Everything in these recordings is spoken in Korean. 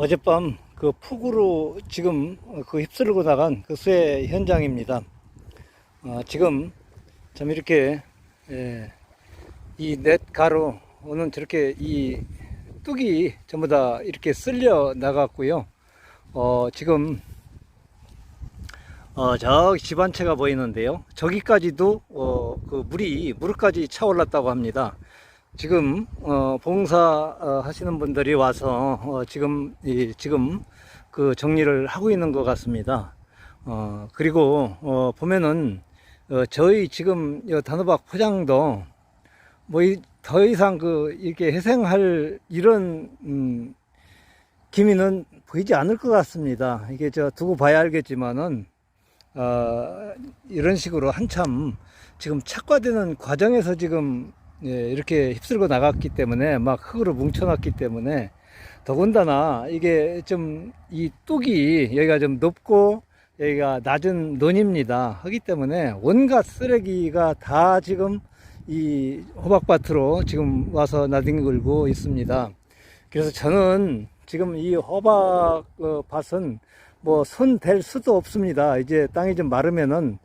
어젯밤 그 폭우로 지금 그 휩쓸고 나간 그쇠 현장입니다. 어, 지금 참 이렇게 예, 이넷 가로 오는 저렇게 이 뚝이 전부 다 이렇게 쓸려 나갔고요. 어, 지금 어, 저기 집한 채가 보이는데요. 저기까지도 어, 그 물이 무릎까지 차올랐다고 합니다. 지금 어, 봉사 어, 하시는 분들이 와서 어, 지금 이, 지금 그 정리를 하고 있는 것 같습니다. 어, 그리고 어, 보면은 어, 저희 지금 이 단호박 포장도 뭐 더 이상 그 이렇게 회생할 이런 음, 기미는 보이지 않을 것 같습니다. 이게 저 두고 봐야 알겠지만은 어, 이런 식으로 한참 지금 착과되는 과정에서 지금 예, 이렇게 휩쓸고 나갔기 때문에 막 흙으로 뭉쳐놨기 때문에 더군다나 이게 좀 이 뚝이 여기가 좀 높고 여기가 낮은 논입니다. 하기 때문에 온갖 쓰레기가 다 지금 이 호박밭으로 지금 와서 나뒹굴고 있습니다. 그래서 저는 지금 이 호박 어, 밭은 뭐 손 댈 수도 없습니다. 이제 땅이 좀 마르면은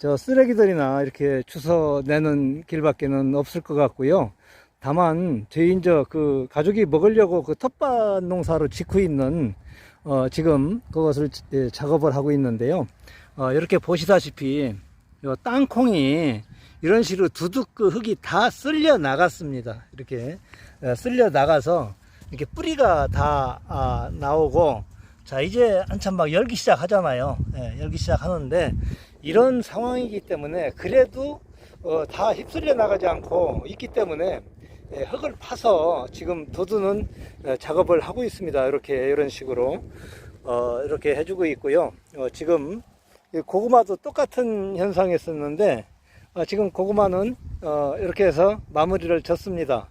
저 쓰레기들이나 이렇게 주워내는 길밖에는 없을 것 같고요. 다만 저희 이제 그 가족이 먹으려고 그 텃밭 농사로 짓고 있는 어 지금 그것을 예, 작업을 하고 있는데요. 어 이렇게 보시다시피 요 땅콩이 이런 식으로 두둑 그 흙이 다 쓸려 나갔습니다. 이렇게 어, 쓸려 나가서 이렇게 뿌리가 다 아, 나오고 자 이제 한참 막 열기 시작하잖아요. 예, 열기 시작하는데 이런 상황이기 때문에 그래도 어, 다 휩쓸려 나가지 않고 있기 때문에 예, 흙을 파서 지금 도두는 어, 작업을 하고 있습니다. 이렇게 이런 식으로 어, 이렇게 해주고 있고요. 어, 지금 이 고구마도 똑같은 현상이었었는데 어, 지금 고구마는 어, 이렇게 해서 마무리를 졌습니다.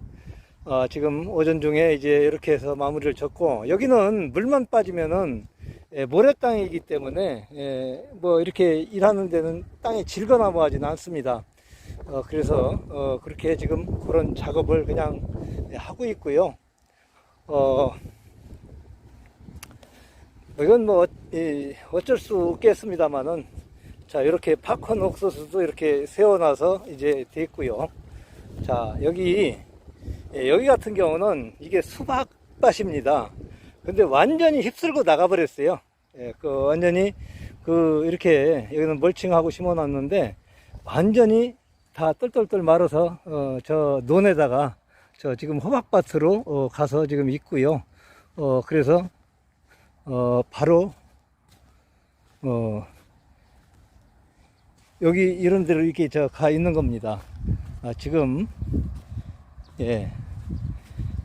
어, 지금 오전 중에 이제 이렇게 해서 마무리를 졌고 여기는 물만 빠지면은 예, 모래 땅이기 때문에 예, 뭐 이렇게 일하는 데는 땅이 질거나 뭐 하지는 않습니다. 어, 그래서 어, 그렇게 지금 그런 작업을 그냥 예, 하고 있고요. 어, 이건 뭐 이, 어쩔 수 없겠습니다만은 자 이렇게 팝콘 옥수수도 이렇게 세워놔서 이제 됐고요. 자 여기 예, 여기 같은 경우는 이게 수박밭입니다. 근데 완전히 휩쓸고 나가버렸어요. 예, 그 완전히 그 이렇게 여기는 멀칭하고 심어놨는데 완전히 다 똘똘똘 말아서 어, 저 논에다가 저 지금 호박밭으로 어, 가서 지금 있고요. 어, 그래서 어, 바로 어, 여기 이런 데로 이렇게 저 가 있는 겁니다. 아, 지금 예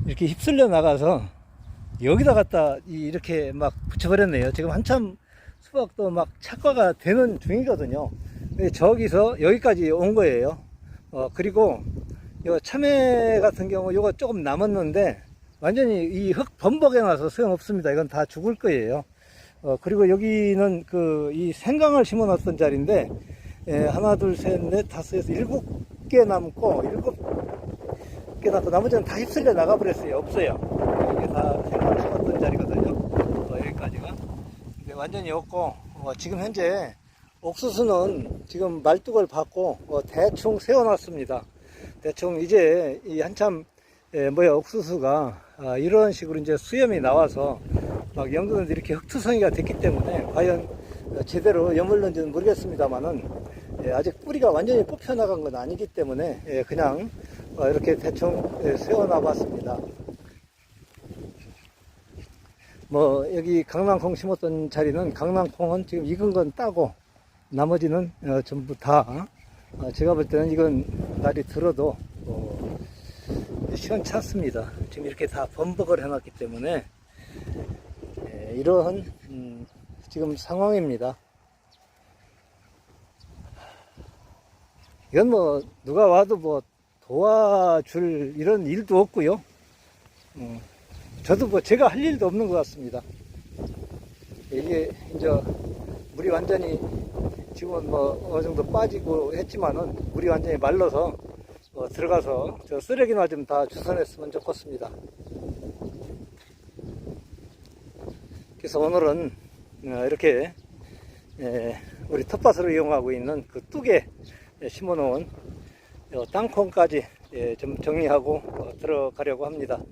이렇게 휩쓸려 나가서 여기다 갖다 이- 이렇게 막 붙여버렸네요. 지금 한참 수박도 막 착과가 되는 중이거든요. 저기서 여기까지 온 거예요. 어, 그리고 요 참외 같은 경우 요거 조금 남았는데 완전히 이 흙 범벅에 나서 소용없습니다. 이건 다 죽을 거예요. 어, 그리고 여기는 그 이 생강을 심어 놨던 자리인데 예, 하나, 둘, 셋, 넷, 다섯, 여섯, 일곱 개 남고 일곱 개 남고 나머지는 다 휩쓸려 나가버렸어요. 없어요. 이게 다 생강을 심었던 자리거든요. 어, 여기까지가. 근데 완전히 없고 어, 지금 현재 옥수수는 지금 말뚝을 받고 어, 대충 세워놨습니다. 대충 이제 이 한참 예, 뭐야 옥수수가 아, 이런 식으로 이제 수염이 나와서 막 연근은 이렇게 흙투성이가 됐기 때문에 과연 어, 제대로 여물는지는 모르겠습니다만은 예, 아직 뿌리가 완전히 뽑혀 나간 건 아니기 때문에 예, 그냥 어, 이렇게 대충 예, 세워놔 봤습니다. 뭐 여기 강낭콩 심었던 자리는 강낭콩은 지금 익은 건 따고 나머지는 어, 전부 다 어, 제가 볼 때는 이건 날이 들어도 어, 시원찮습니다. 지금 이렇게 다 범벅을 해놨기 때문에 예, 이러한 음, 지금 상황입니다. 이건 뭐 누가 와도 뭐 도와줄 이런 일도 없고요. 음, 저도 뭐 제가 할 일도 없는 것 같습니다. 이게 이제 물이 완전히 지금은 뭐 어느 정도 빠지고 했지만은 물이 완전히 말라서 어, 들어가서 저 쓰레기나 좀 다 주워냈으면 좋겠습니다. 그래서 오늘은 어, 이렇게 에, 우리 텃밭으로 이용하고 있는 그 뚝에 심어놓은 어, 땅콩까지 예, 좀 정리하고 어, 들어가려고 합니다.